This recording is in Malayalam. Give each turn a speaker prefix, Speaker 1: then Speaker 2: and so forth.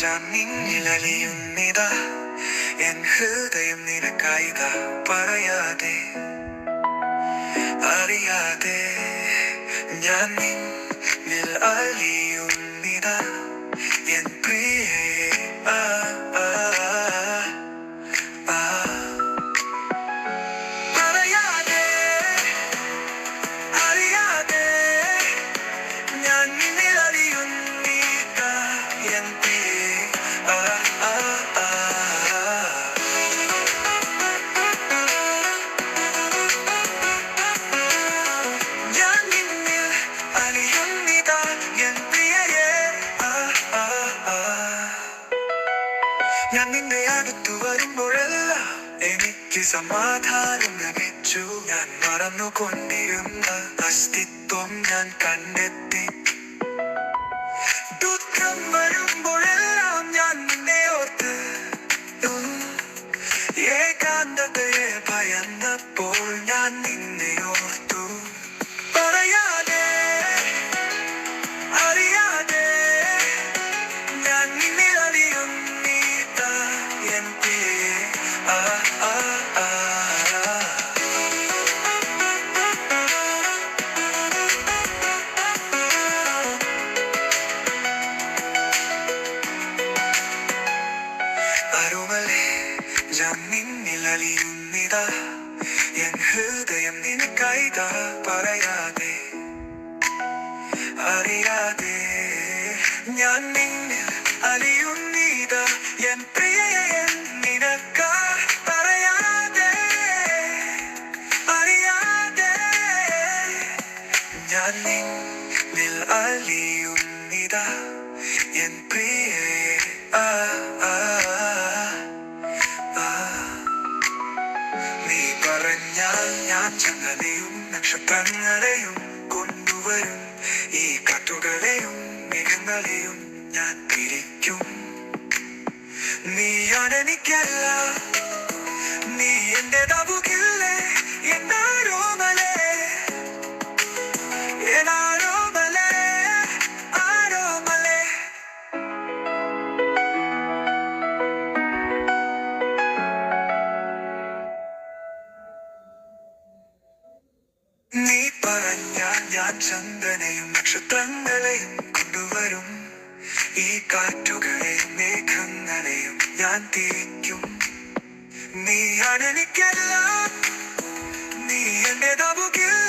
Speaker 1: ജാമ്യനിലലിയുന്നിതാ എൻ ഹൃദയം നിനക്കായിതാ. പറയാതെ അറിയാതെ ഞാൻ നിന്നിൽ അലിയുന്നിതാ. നിന്റെ അടുത്തു വരുമ്പോഴെല്ലാം എനിക്ക് സമാധാനം ലഭിച്ചു. ഞാൻ മറന്നുകൊണ്ടിരുന്ന അസ്തിത്വം ഞാൻ കണ്ടെത്തി. ദുഃഖം എൻ പ്രിയേ. ആ, ആ, ആ. അരുമലേ ഞാൻ നിന്നിൽ അലിയുന്നിതാ എൻ ഹൃദയം നിനക്കായിതാ പറയാതെ അറിയാതെ ഞാൻ നിന്നിൽ അലിയുന്നീതാ എൻ പ്രിയയെ നിനക്കാ പറയാതെ അറിയാതെ. ഞാൻ നിന്നിൽ അലിയുന്നിതാ എൻ പ്രിയയെ ആ. നീ പറഞ്ഞാൽ ഞാൻ ചങ്ങലയും നക്ഷത്രങ്ങളെയും കൊണ്ടുവരും. ഈ കാറ്റുകളെയും മേഘങ്ങളെയും ഞാൻ നീയാണ് എനിക്കല്ല നീ എന്റെ തപുകില്ലേ എന്നാരോ മലേ? എന്നാരോ മലേ? ആരോ മലേ? നീ പറഞ്ഞ ഞാൻ ചന്ദനയും നക്ഷത്രങ്ങളെയും കൊണ്ടുവരും. ഈ കാറ്റുകളെയും മേഘങ്ങളെയും ഞാൻ തിരിക്കും. നീയാണ് എനിക്കെല്ലാം. നീ എന്റെ തപുകില്ലേ